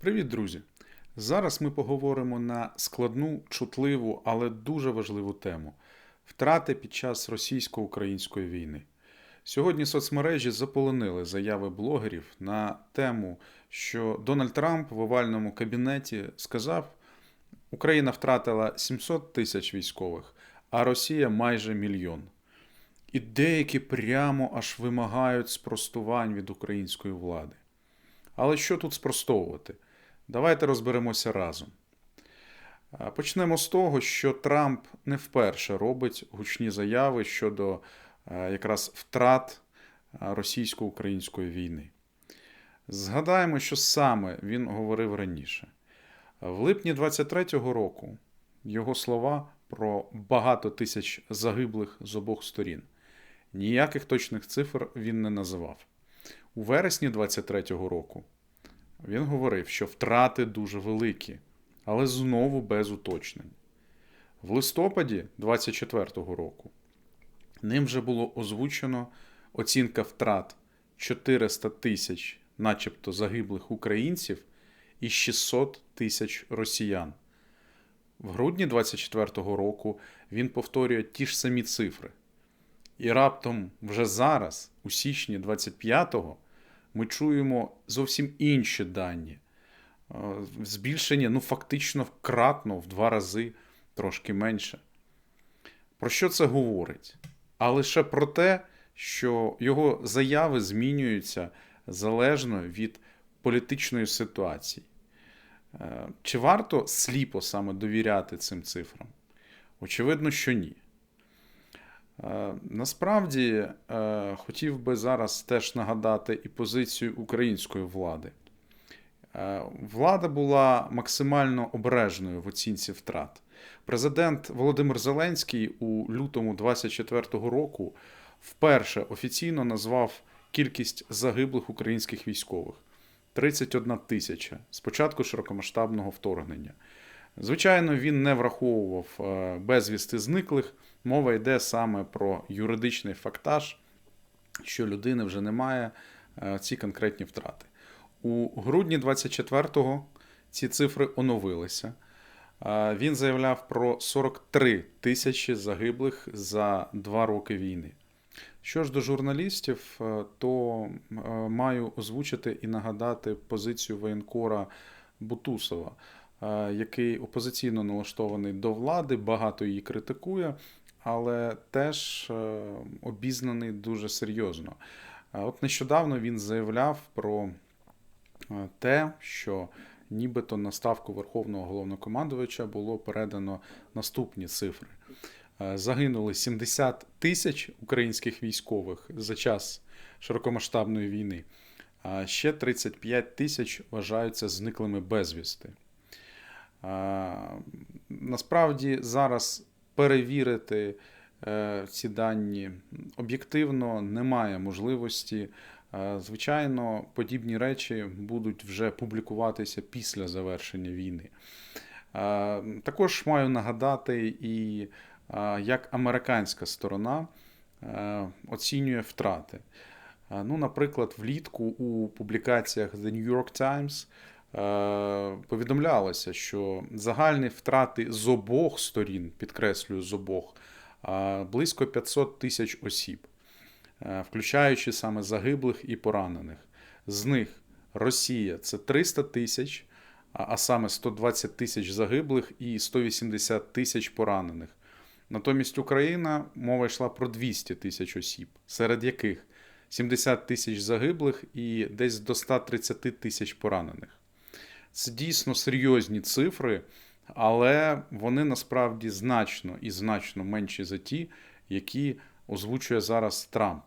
Привіт, друзі! Зараз ми поговоримо на складну, чутливу, але дуже важливу тему втрати під час російсько-української війни. Сьогодні соцмережі заполонили заяви блогерів на тему, що Дональд Трамп в овальному кабінеті сказав, Україна втратила 700 тисяч військових, а Росія майже мільйон. І деякі прямо аж вимагають спростувань від української влади. Але що тут спростовувати? Давайте розберемося разом. Почнемо з того, що Трамп не вперше робить гучні заяви щодо якраз втрат російсько-української війни. Згадаємо, що саме він говорив раніше. В липні 23-го року його слова про багато тисяч загиблих з обох сторін. Ніяких точних цифр він не називав. У вересні 23-го року він говорив, що втрати дуже великі, але знову без уточнень. В листопаді 24-го року ним вже було озвучено оцінка втрат 400 тисяч, начебто загиблих українців, і 600 тисяч росіян. В грудні 24-го року він повторює ті ж самі цифри. І раптом вже зараз, у січні 25-го, ми чуємо зовсім інші дані. Е, Збільшення, ну, фактично кратно в два рази трошки менше. Про що це говорить? А лише про те, що його заяви змінюються залежно від політичної ситуації. Е, Чи варто сліпо саме довіряти цим цифрам? Очевидно, що ні. Е, Насправді е, хотів би зараз теж нагадати і позицію української влади. Е, Влада була максимально обережною в оцінці втрат. Президент Володимир Зеленський у лютому 24-го року вперше офіційно назвав кількість загиблих українських військових 31 тисяча з початку широкомасштабного вторгнення. Звичайно, він не враховував е, безвісти зниклих. Мова йде саме про юридичний фактаж, що людини вже немає е, ці конкретні втрати. У грудні 24-го ці цифри оновилися. Е, Він заявляв про 43 тисячі загиблих за два роки війни. Що ж до журналістів, то маю озвучити і нагадати позицію воєнкора Бутусова, який опозиційно налаштований до влади, багато її критикує, але теж е, обізнаний дуже серйозно. Е, От нещодавно він заявляв про е, те, що нібито на ставку Верховного головнокомандувача було передано наступні цифри. Е, Загинули 70 тисяч українських військових за час широкомасштабної війни, а ще 35 тисяч вважаються зниклими безвісти. Насправді зараз перевірити е, ці дані об'єктивно немає можливості. Е, Звичайно, подібні речі будуть вже публікуватися після завершення війни. Е, Також маю нагадати і як американська сторона оцінює втрати. Ну, наприклад, влітку у публікаціях The New York Times повідомлялося, що загальні втрати з обох сторін, підкреслюю, з обох, е, близько 500 тисяч осіб, е, включаючи саме загиблих і поранених. З них Росія це 300 тисяч, а саме 120 тисяч загиблих і 180 тисяч поранених. Натомість Україна мова йшла про 200 тисяч осіб, серед яких 70 тисяч загиблих і десь до 130 тисяч поранених. Це дійсно серйозні цифри, але вони насправді значно і значно менші за ті, які озвучує зараз Трамп.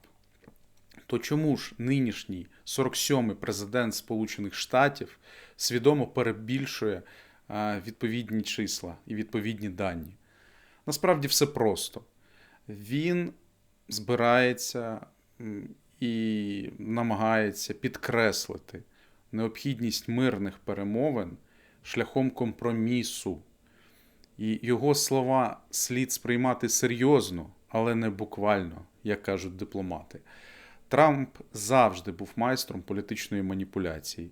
То чому ж нинішній 47-й президент Сполучених Штатів свідомо перебільшує е, відповідні числа і відповідні дані? Насправді все просто. Він збирається і намагається підкреслити необхідність мирних перемовин шляхом компромісу. І його слова слід сприймати серйозно, але не буквально, як кажуть дипломати. Трамп завжди був майстром політичної маніпуляції.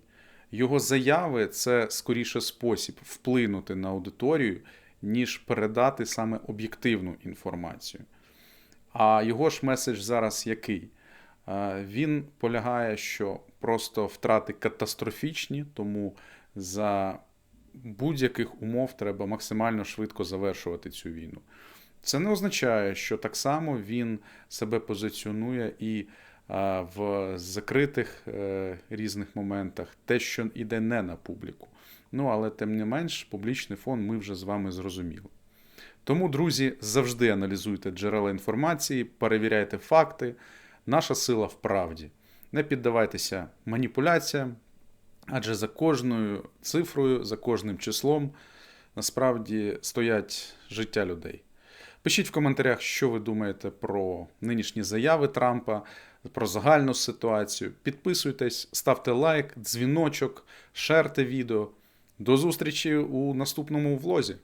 Його заяви це скоріше спосіб вплинути на аудиторію, ніж передати саме об'єктивну інформацію. А його ж меседж зараз який? Е, Він полягає, що просто втрати катастрофічні, тому за будь-яких умов треба максимально швидко завершувати цю війну. Це не означає, що так само він себе позиціонує і е, в закритих е, різних моментах, те, що йде не на публіку. Ну, але тим не менш, публічний фон ми вже з вами зрозуміли. Тому, друзі, завжди аналізуйте джерела інформації, перевіряйте факти. Наша сила в правді. Не піддавайтеся маніпуляціям, адже за кожною цифрою, за кожним числом насправді стоять життя людей. Пишіть в коментарях, що ви думаєте про нинішні заяви Трампа, про загальну ситуацію. Підписуйтесь, ставте лайк, дзвіночок, шерте відео. До зустрічі у наступному влозі.